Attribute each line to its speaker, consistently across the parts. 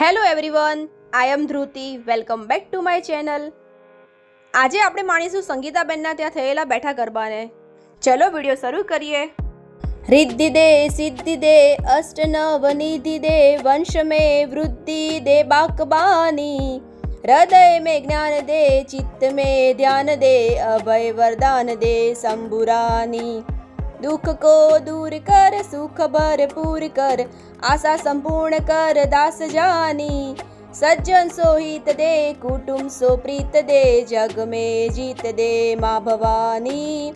Speaker 1: Hello everyone I am Dhruti welcome back to my channel આજે આપણે માણીશું સંગીતાબેનના ત્યાં થયેલા બેઠા ગરબાને. ચલો વીડિયો શરૂ કરીએ. રિદ્ધિ દે, સિદ્ધિ દે અષ્ટ નવ દે, વંશ મે વૃદ્ધિ દે, બાકબાની. હૃદય મેં જ્ઞાન દે, ચિત્ત મેં ધ્યાન દે, અભય વરદાન દે શંભુરાની દુઃખ કો દૂર કર, સુખ ભરપૂર કર. આશા સંપૂર્ણ કર, દાસ જાની. સજ્જન સોહિત દે, કુટુંબ સો પ્રીત દે. જગ में જીત દે મા ભવાની.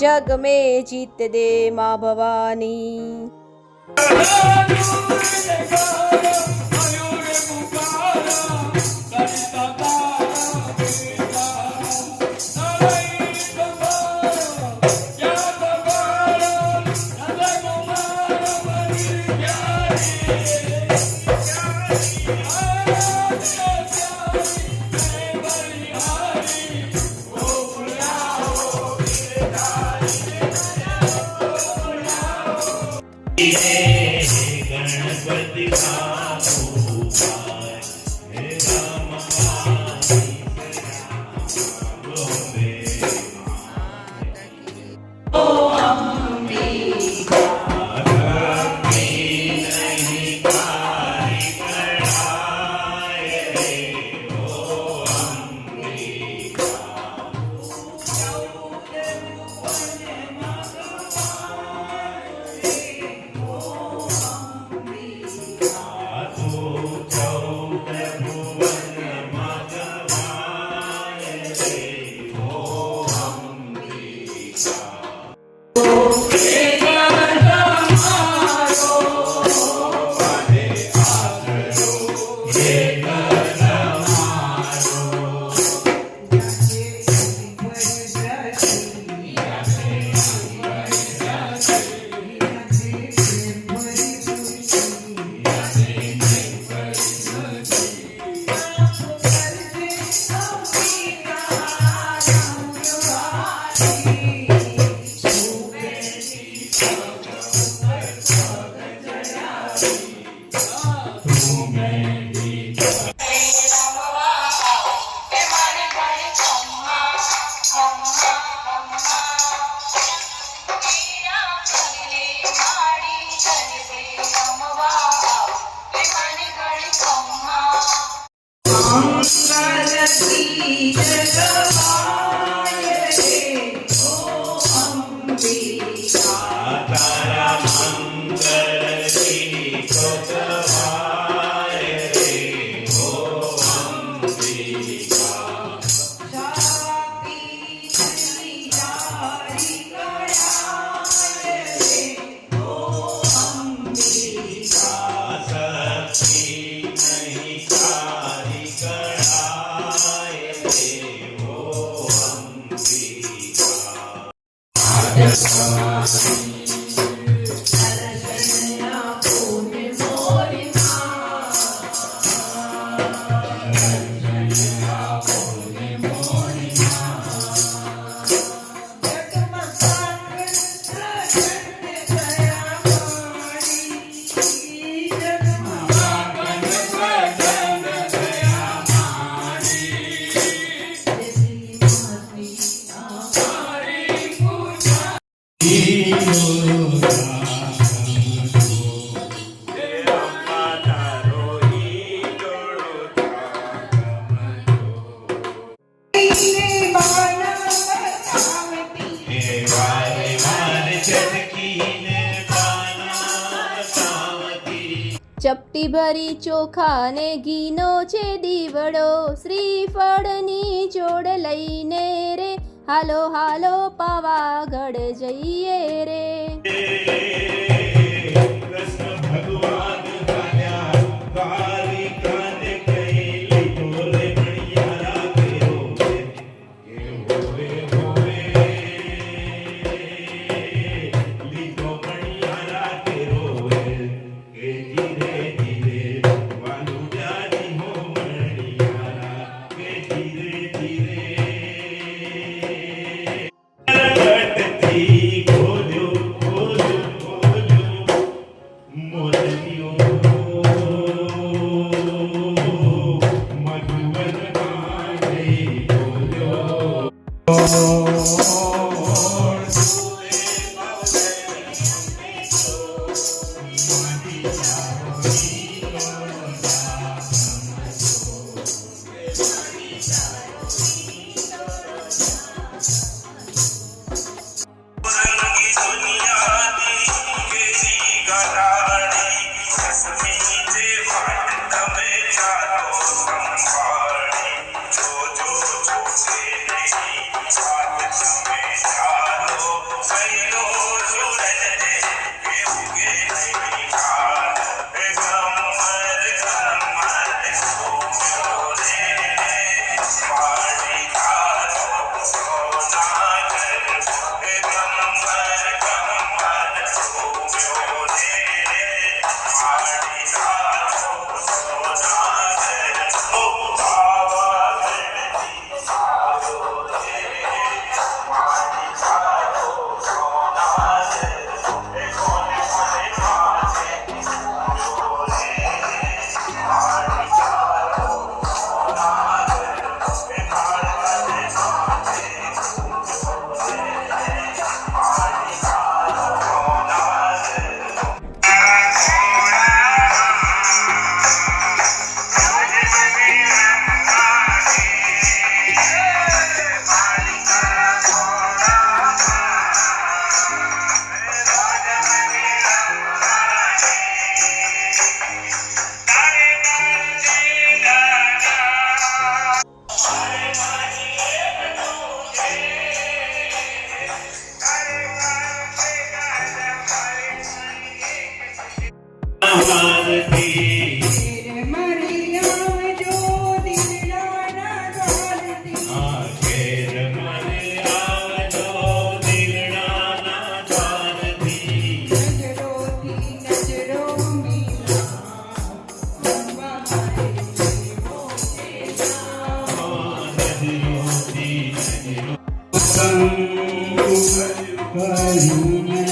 Speaker 1: જગ में જીત દે મા ભવાની. હાલો હાલો પાવાગઢ જઈએ રે. Hallelujah.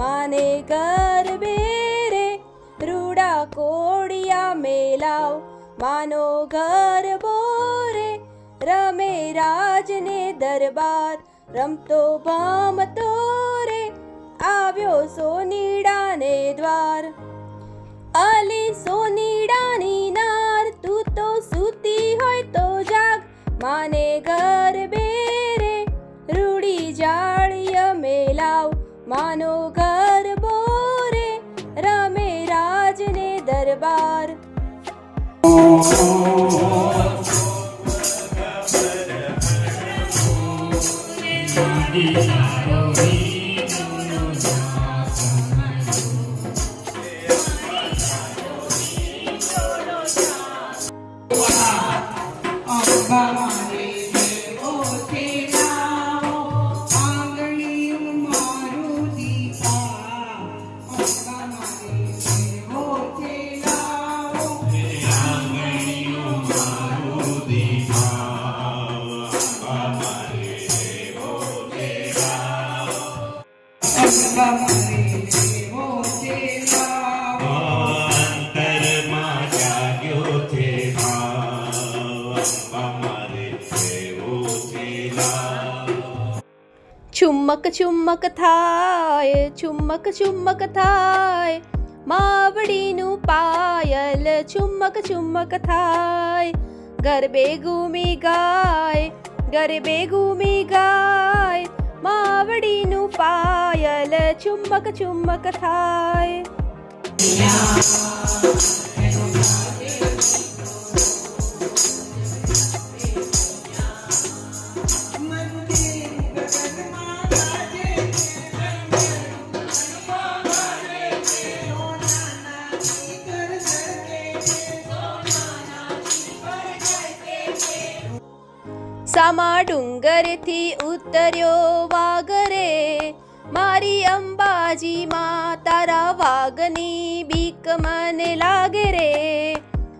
Speaker 1: માને
Speaker 2: ગરબે રે રૂડા કોડિયા મેલાવ. માનો ગરબો રે રમે રાજને દરબાર. રમતો ભમતો રે, આવ્યો સોનીડાને દ્વાર. અલી સોનીડાની નાર, તું તો સૂતી હોય તો જાગ. માને ગરબે રે રૂડી જાળીય મેલાવ. માનો ગરબો રે રમે રાજને દરબાર. છુમક ચુમ્મક થાય ચુમ્મક ચુમ્મક થાય માવડીનું પાયલ ચુમ્મક ચુમ્મક થાય ગરબે ઘૂમી ગાય ગરબે ઘૂમી ગાય માવડીનું પાયલ ચુમ્મક ચુમ્મક થાય સામા ડુંગરથી ઉતર્યો વાગરે મારી અંબાજી માં તારા વાગની બીક મને લાગે રે.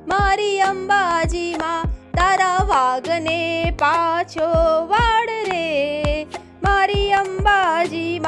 Speaker 2: મારી અંબાજી માં તારા વાગને પાછો વાડ રે. મારી અંબાજી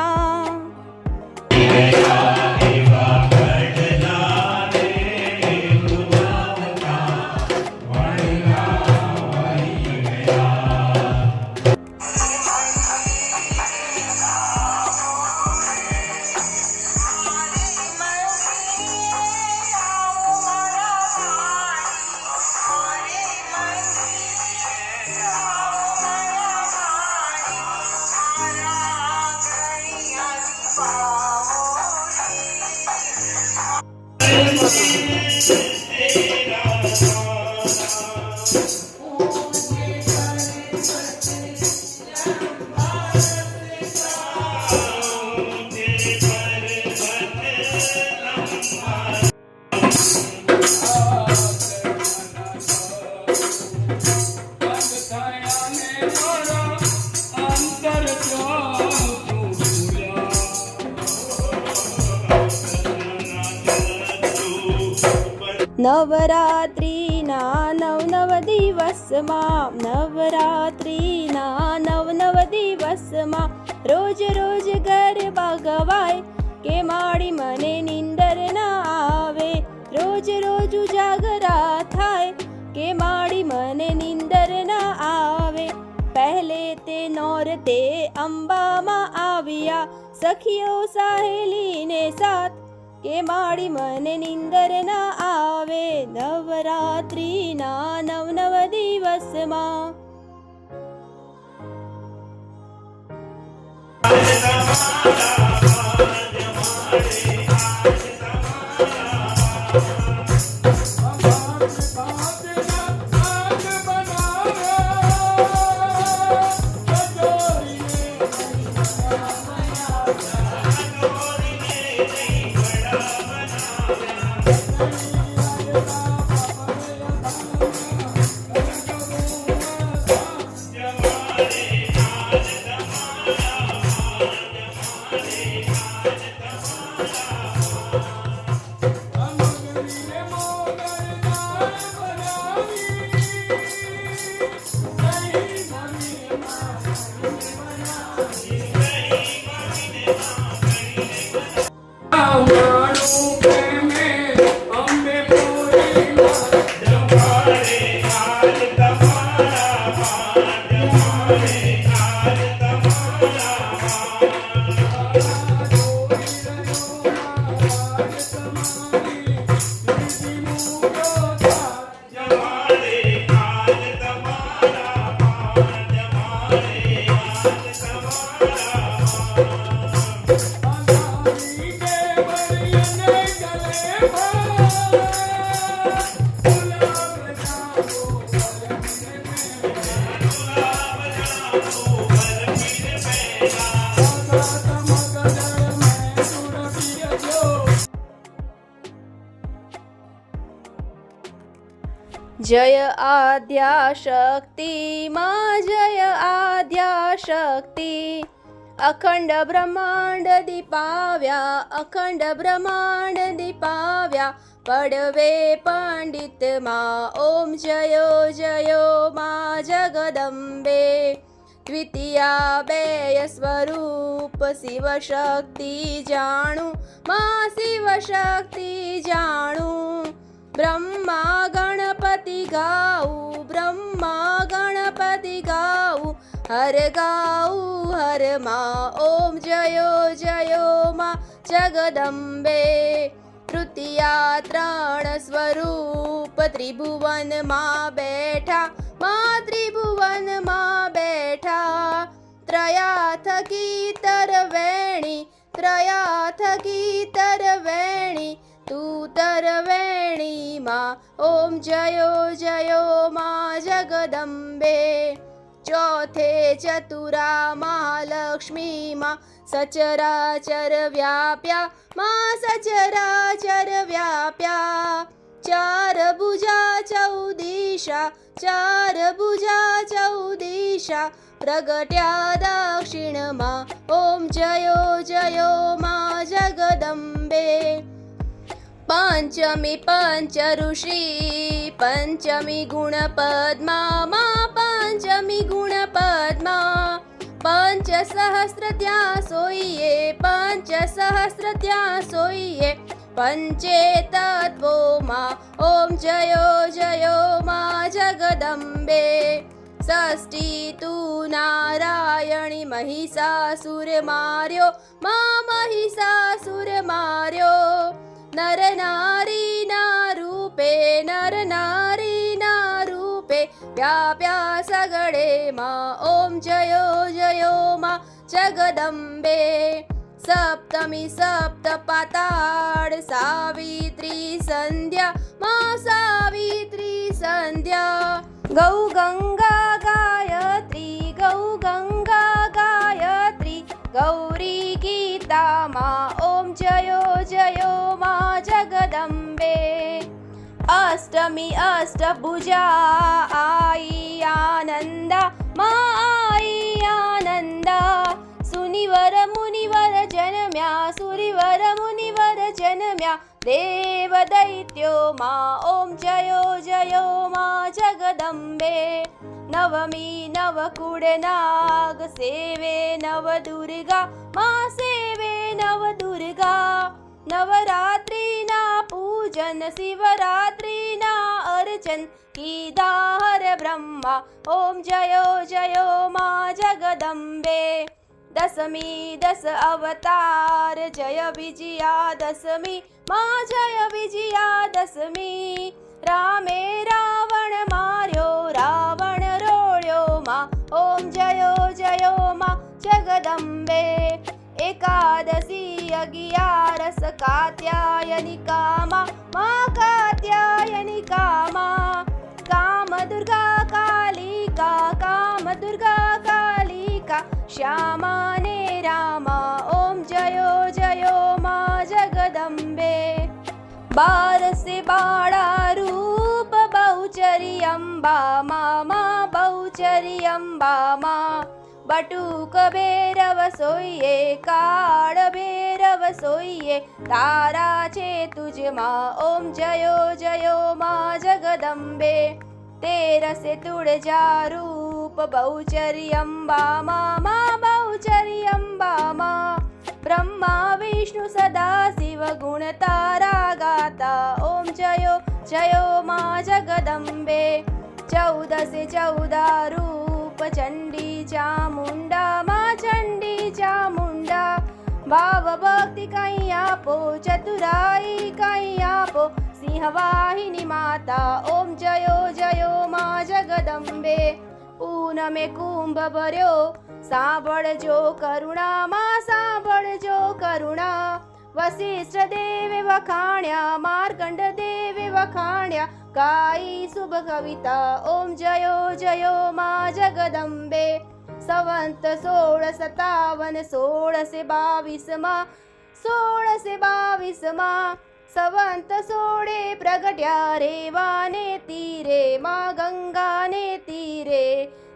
Speaker 2: નવરાત્રિના નવ નવ દિવસમાં નવરાત્રિના નવ નવ દિવસમાં રોજ રોજ ગરબા ગવાય કે માડી મને નીંદર ના આવે રોજ રોજ ઉજાગરા થાય કે માડી મને નીંદર ના આવે પહેલે તે નોરતે અંબામાં આવ્યા સખીઓ સાહેલીને સાથ કે માડી મને નિંદર ના આવે નવરાત્રિના નવ નવ દિવસમાં Thank જય આદ્યા શક્તિ માં જય આદ્યા શક્તિ અખંડ બ્રહ્માંડ દીપાવ્યા, અખંડ બ્રહ્માંડ દીપાવ્યા. પડવે પંડિતમાં ઓમ જયો જયો માં જગદંબે. દ્વિતીયા બેય સ્વરૂપ શિવ શક્તિ જાણું, માં શિવ શક્તિ જાણું. ब्रह्मा गणपति गाऊ ब्रह्मा गणपति गाऊ। हर गाऊ हर मा ॐ जयो जयो मा जगदम्बे। तृतीया त्रणस्वरूप त्रिभुवन मा बैठा मा त्रिभुवन मा बैठा। त्रया थ की तर् वेणी त्रया थकी वेणी तू तर वेणी मा ओम जयो जयो मा जगदंबे. चौथे चतुरा महालक्ष्मी मा सचराचर व्याप्या मा सचराचर व्याप्या. चार भुजा चौदिशा चार भुजा चौदिशा. प्रगट्या दक्षिण मा ओम जयो जयो मा जगदंबे. પંચમી પંચ ઋષિ પંચમી ગુણ પદ્મા પંચમી ગુણ પદ્મા પંચ સહસ્ર ત્યાં સોઈએ પંચ સહસ્ર ત્યાં સોઈએ, પંચે તત્વોમાં, ઓમ જયો જયો મા જગદંબે, ષષ્ઠી તું નારાયણી મહિષાસુર માર્યો, મા મહિષાસુર માર્યો नरनारीनारूपे नरनारीनारूपे व्याप्या सगडे मा ॐ जयो जयो मा जगदम्बे। सप्तमी सप्त सावित्री सन्ध्या मा सावित्री सन्ध्या गौ गङ्गा गायत्री गौ गङ्गा गायत्री गौरी गीता मा जयो जयो मा जगदम्बे। अष्टमी अष्टभुजा आई आनन्द मा आई आनन्द। सुनिवर मुनिवर जनम्या सुरिवर मुनिवर जनम्या। देवदैत्यो मा ॐ जयो जयो मा जगदम्बे। नवमी नवकुडनाग नवकुडनागसेवे नवदुर्गा मा शिवरात्रिना अर्चन की हर ब्रह्मा। ॐ जयो जयो मा जगदम्बे। दशमी दश अवतार। जय विजया दशमी। मा जय विजया दशमी। रामे रावण मार्यो रावण रोयो मा। ॐ जयो जयो मा जगदम्बे। एकादशी अगियारस कात्यायनि कामा मा कात्यायनि कामा कामदुर्गाकालिका कामदुर्गा कालिका श्यामाने रामा ॐ जयो जयो मा जगदम्बे। बारसे बाणारूप बहुचर्यम्बा मा बहुचर्यम्बा मा બહુચરી અંબા મા બહુચરી અંબા માં બટુક ભેરવ સોઈએ કાળ ભેરવ સોઈએ તારા છે તુજમાં ઓમ જયો જયો માં જગદંબે તેરસે તુળજા રૂપ બહુચરી અંબા મા બહુચરી અંબા માં બ્રહ્મા વિષ્ણુ સદા શિવ ગુણ તારા ગાતા ઓમ જયો જયો માં જગદંબે ચૌદસે ચૌદા રૂપ આપો ચતુરાઈ કઈ આપો. સિંહવાહિની માતા, ઓમ જયો જયો મા જગદંબે. પૂનમે કુંભ ભર્યો, સાંભળજો કરુણા માં સાંભળજો કરુણા. વશિષ્ઠ દેવે વખાણ્યા, માર્કંડ દેવે વખાણ્યા. કાઈ શુભ કવિતા, ઓમ જયો જયો મા જગદંબે. સંવંત સોળ સતાવન, સોળસે બાવીસમાં સોળસે બાવીસમાં સંવંત સોળે પ્રગટ્યા રેવાને તીરે માં ગંગાને તીરે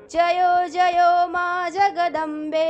Speaker 2: જયો જયો માં જગદંબે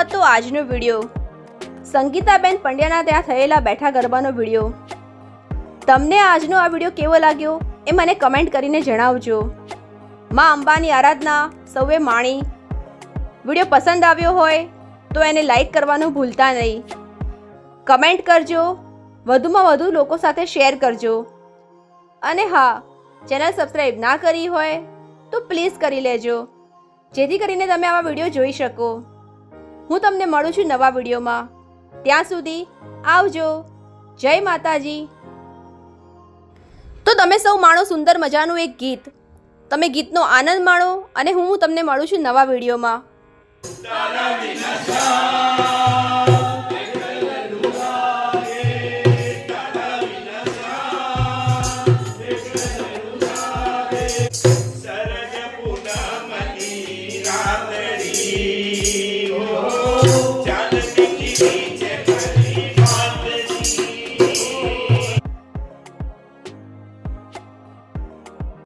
Speaker 2: હતો આજનો વીડિયો. સંગીતાબેન પંડ્યાના ત્યાં થયેલા બેઠા ગરબાનો વીડિયો. તમને આજનો આ વીડિયો કેવો લાગ્યો એ મને કમેન્ટ કરીને જણાવજો. માં અંબાની આરાધના, સૌએ માણી. વીડિયો પસંદ આવ્યો હોય તો એને લાઈક કરવાનું ભૂલતા નહીં. કમેન્ટ કરજો, વધુમાં વધુ લોકો સાથે શેર કરજો. અને હા, ચેનલ સબસ્ક્રાઈબ ના કરી હોય તો પ્લીઝ કરી લેજો. જેથી કરીને તમે આવા વીડિયો જોઈ શકો. હું તમને મળું છું નવા વિડીયોમાં. ત્યાં સુધી આવજો. જય માતાજી. તો તમે સૌ માણો સુંદર મજાનું એક ગીત. તમે ગીતનો આનંદ માણો અને હું તમને મળું છું નવા વિડીયોમાં.